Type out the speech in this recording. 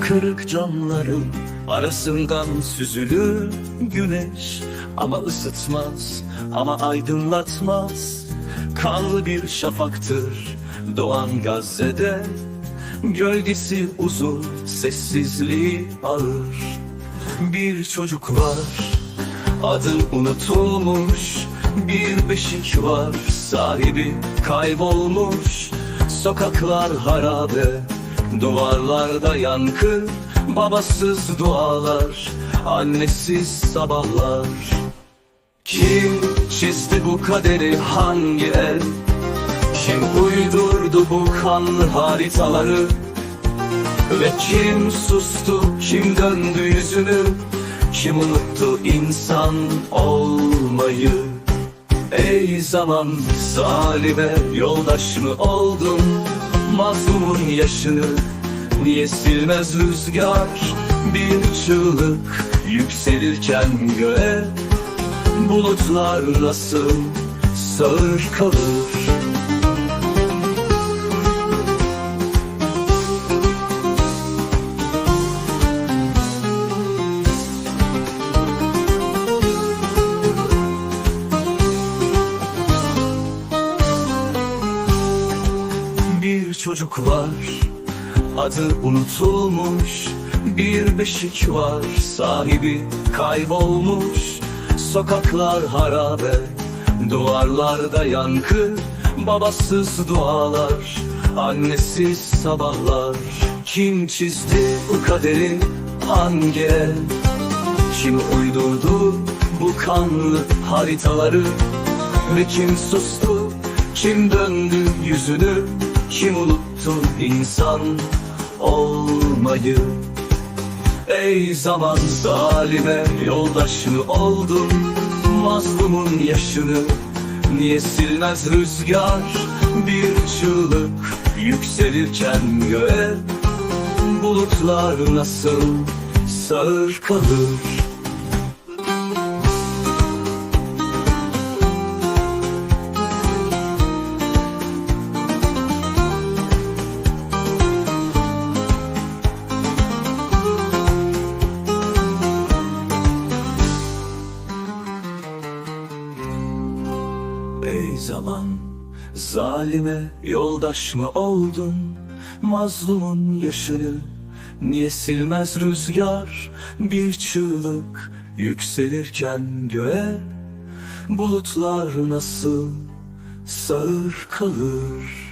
Kırık camların arasından süzülür güneş Ama ısıtmaz ama aydınlatmaz. Kanlı bir şafaktır doğan Gazze'de Gölgesi uzun sessizliği ağır. Bir çocuk var adı unutulmuş bir beşik var, sahibi kaybolmuş Sokaklar harabe, duvarlarda yankı Babasız dualar, annesiz sabahlar Kim çizdi bu kaderi hangi el? Kim uydurdu bu kanlı haritaları? Ve kim sustu, kim döndü yüzünü? Kim unuttu insan olmayı? Ey zaman zalime yoldaş mı oldun? Mazlumun yaşını niye silmez rüzgar? Bir çığlık yükselirken göğe Bulutlar nasıl sağır kalır? Çocuk var Adı unutulmuş Bir beşik var Sahibi kaybolmuş. Sokaklar harabe Duvarlarda yankı Babasız dualar Annesiz sabahlar. Kim çizdi bu kaderi Hangi el? Kim uydurdu bu kanlı haritaları? Ve kim sustu, kim döndü yüzünü Kim unuttu insan olmayı. Ey zaman zalime yoldaş mı oldun Mazlumun yaşını niye silmez rüzgar? Bir çığlık yükselirken göğe. Bulutlar nasıl sağır kalır Ey zaman zalime yoldaş mı oldun? Mazlumun yaşını niye silmez rüzgar? Bir çığlık yükselirken göğe Bulutlar nasıl sağır kalır